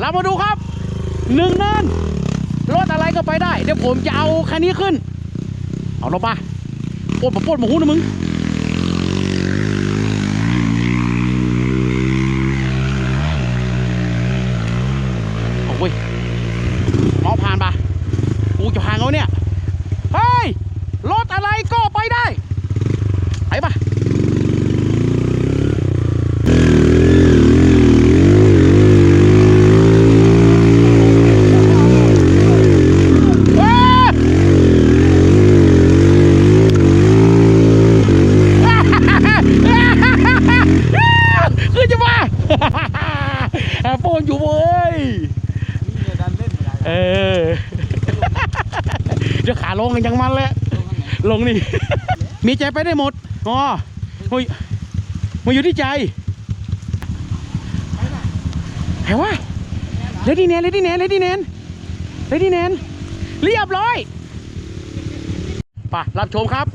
เรามาดูครับหนึ่งเนินรถอะไรก็ไปได้ เดี๋ยวผมจะเอาคันนี้ขึ้น เอาลงมาปวดมาปวดมาหูนะมึงเอาเว้ยมองผ่านปะกูจะผ่านเขาเนี่ย เฮ้ย รถอะไรก็ไปได้ ไปปะเอ้ยคือจะมา แอบโฟนอยู่เว้ย นี่เนี่ยดันเล่นไม่ได้ เออ เดี๋ยวขาลงกันยังมันแหละลงนี่ มีใจไปได้หมดอ๋อมามาอยู่ที่ใจแหวะเลดี้แนนเลดี้แนนเลดี้แนนเลดี้แนนเรียบร้อยไป่ะรับชมครับ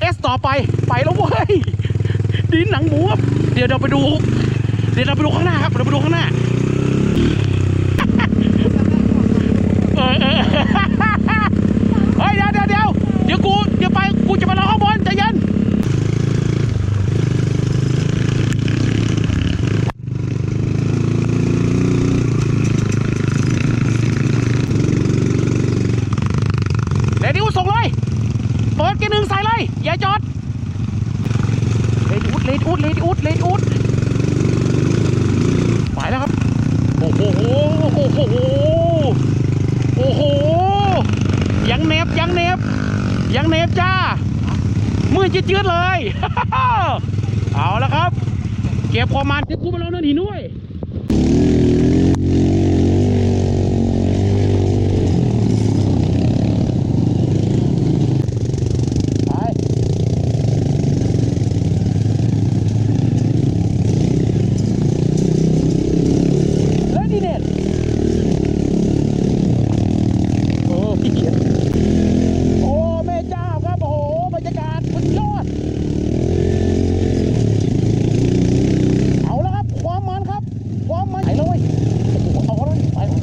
เอสต่อไปไปแล้วเว้ยดินหนังหมูเดี๋ยวเราไปดู เดี๋ยวเราไปดูข้างหน้าครับเราไปดูข้างหน้าเออเออเฮ้ยเดี๋ยวเดี๋ยว เดี๋ยวกู เดี๋ยวไป กูจะไปรอข้างบนใจเย็นเดี๋ยวดิวส่งเลย เปิดกียร์หนึ่งใส่เลย อย่าจอด เลดอุดเลดอุดเลดอุดเลดอุดไปแล้วครับ โอ้โห โอ้โห โอ้โห ยังเนบยังเนบ ยังเนบจ้า มือจืดๆเลย เอาแล้วครับ เก็บความมันเก็บกูมาลองเนินหินด้วย ไป แล้วดีเด็ดโอ้พี่เกียรติโอ้แม่เจ้าครับ โอ้โหบรรยากาศสุดยอด เอาแล้วครับ ความมันครับ ความมันไปเลยโอ้โหเอาเลยไปเลย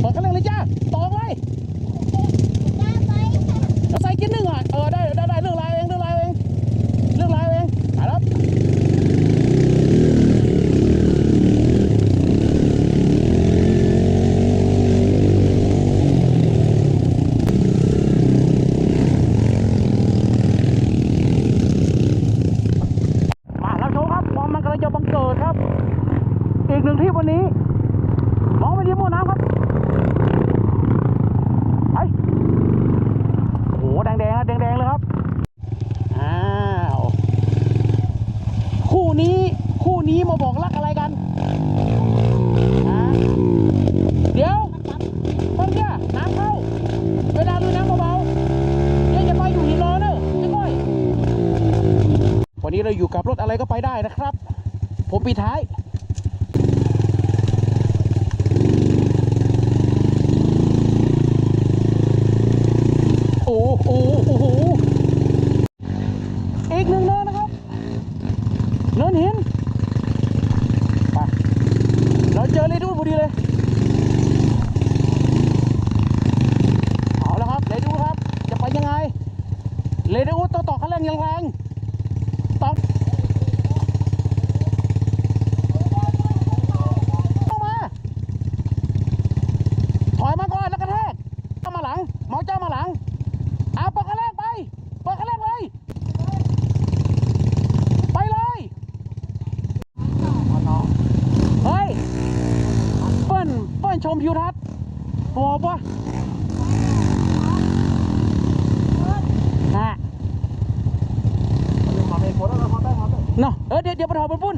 เปิดคันเร่งเลยจ้าต่อเลยเอาใส่กินหนึ่งอะ เออ ได้ได้ได้เรื่องลายเองเรื่องลายเองเรื่องลายเองไปแล้ว มาแล้วชมครับความมันกำลังจะบังเกิดครับ อีกหนึ่ งที่วันนี้ มองไปที่ม้อน้ำครับไปโอ้โหแดงแดงๆนะแดงแดงๆเลยครับอ้าวคู่นี้คู่นี้มาบอกรักอะไรกันเดี๋ยวตอนเนี้ยน้ำเข้า เวลาดูน้ำเบาๆเดี๋ยวจะไปอยู่หินรอเนอะค่อยวันนี้เราอยู่กับรถอะไรก็ไปได้นะครับ ผมปีท้าย โอ้โหโอ้โหอีกหนึ่งเนินนะครับ เนินหินไปเราเจอเลยดูพอดีเลย เอาแล้วครับเลยดูครับ จะไปยังไง เลยดูต่อต่อคันเร่งยังแรงต่อ เข้ามา ถอยมาก่อนแล้วกระแทกเข้ามาหลังเมาเจ้ามาหลังเอาเปิดคันแรกไป เปิดคันแรกเลย ไปเลย เฮ้ย เปิ้ลเปิ้ลชม ทิวทัศน์โอ้ปะฮะเป็นคนแล้วเรามาได้มาได้เนาะเออเดี๋ยวเดี๋ยวไปถอดบนปุ้น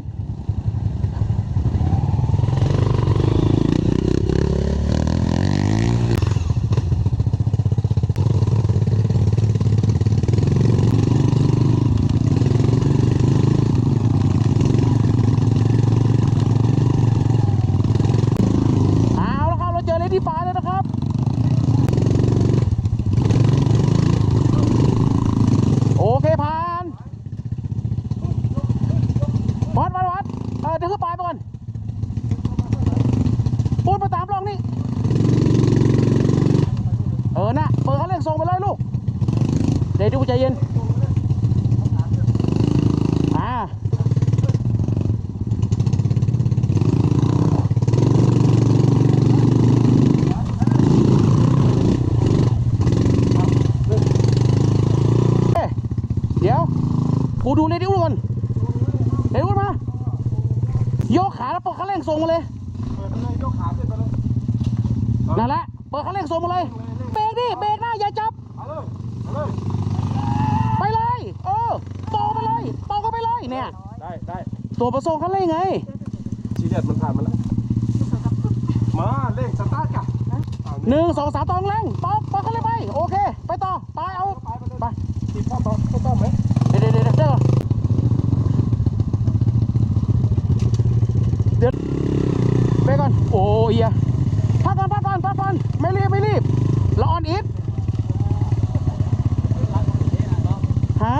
เอาแล้วครับ เราเจอเลดี้ปลาแล้วนะครับ โอเคผ่าน วัดวัดวัด เออนะเปิดคันเร่งส่งไปเลยลูก เดี๋ยวดูใจเย็น อ่าเอ๊เดี๋ยว กูดูเรดิอก่อนเรดิโอมา โยกขาแล้วเปิดคันเร่งส่งมาเลย เปิดไปเลยยกขาขึ้นไปเลย นั่นแหละ เปิดคันเร่งส่งมาเลย เบรกดิเบรกนะอย่าจับเอาเลยเอาเลยไปเลยเออโตไปเลยโตก็ไปเลยเนี่ย ได้ได้ตัวประสงค์คันเร่งไงชีเด็ดมันผ่านมาแล้วมาเร่งสตาร์ทกันเอาหนึ่งสองสามตองเร่งตอกตอกคันเร่งไปโอเค ไปต่อตายเอาไปไปเลยไปติดข้อต่อข้อต่อไหมเดี๋ยวเดี๋ยวเดี๋ยวเดี๋ยวเดี๋ยวไปก่อนโอ้ยเหี้ยพักก่อนพักก่อนพักก่อนไม่รีบไม่รีบ อนอีทฮะ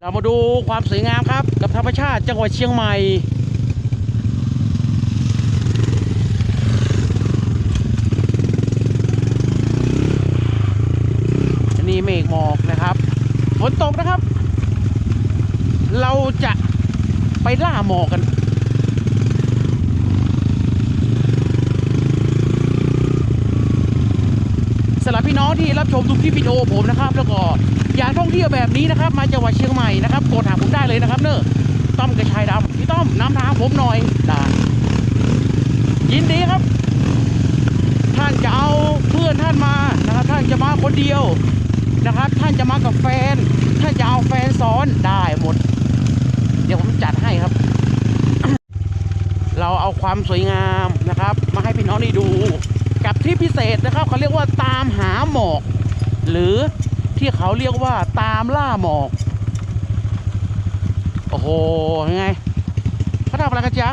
เรามาดูความสวยงามครับ กับธรรมชาติจังหวัดเชียงใหม่นนี้เมฆหมอกนะครับฝนตกนะครับ เราจะ ไปล่าหมอกกันสำหรับพี่น้องที่รับชมทุกคลิปวิดีโอผมนะครับ แล้วก็อยากท่องเที่ยวแบบนี้นะครับ มาจังหวัดเชียงใหม่นะครับโทรถามผมได้เลยนะครับ เนอะต้อมกระชายดำพี่ต้อมน้ำทางผมหน่อยได้ยินดีครับ ท่านจะเอาเพื่อนท่านมานะครับ ท่านจะมาคนเดียวนะครับ ท่านจะมากับแฟน ท่านจะเอาแฟนซ้อนได้หมด ดี๋ยวผมจัดให้ครับ เราเอาความสวยงามนะครับ มาให้พี่น้องได้ดู กับที่พิเศษนะครับเขาเรียกว่าตามหาหมอก หรือที่เขาเรียกว่าตามล่าหมอก โอ้โหยังไงเขาทำอะไรกันจ๊ะ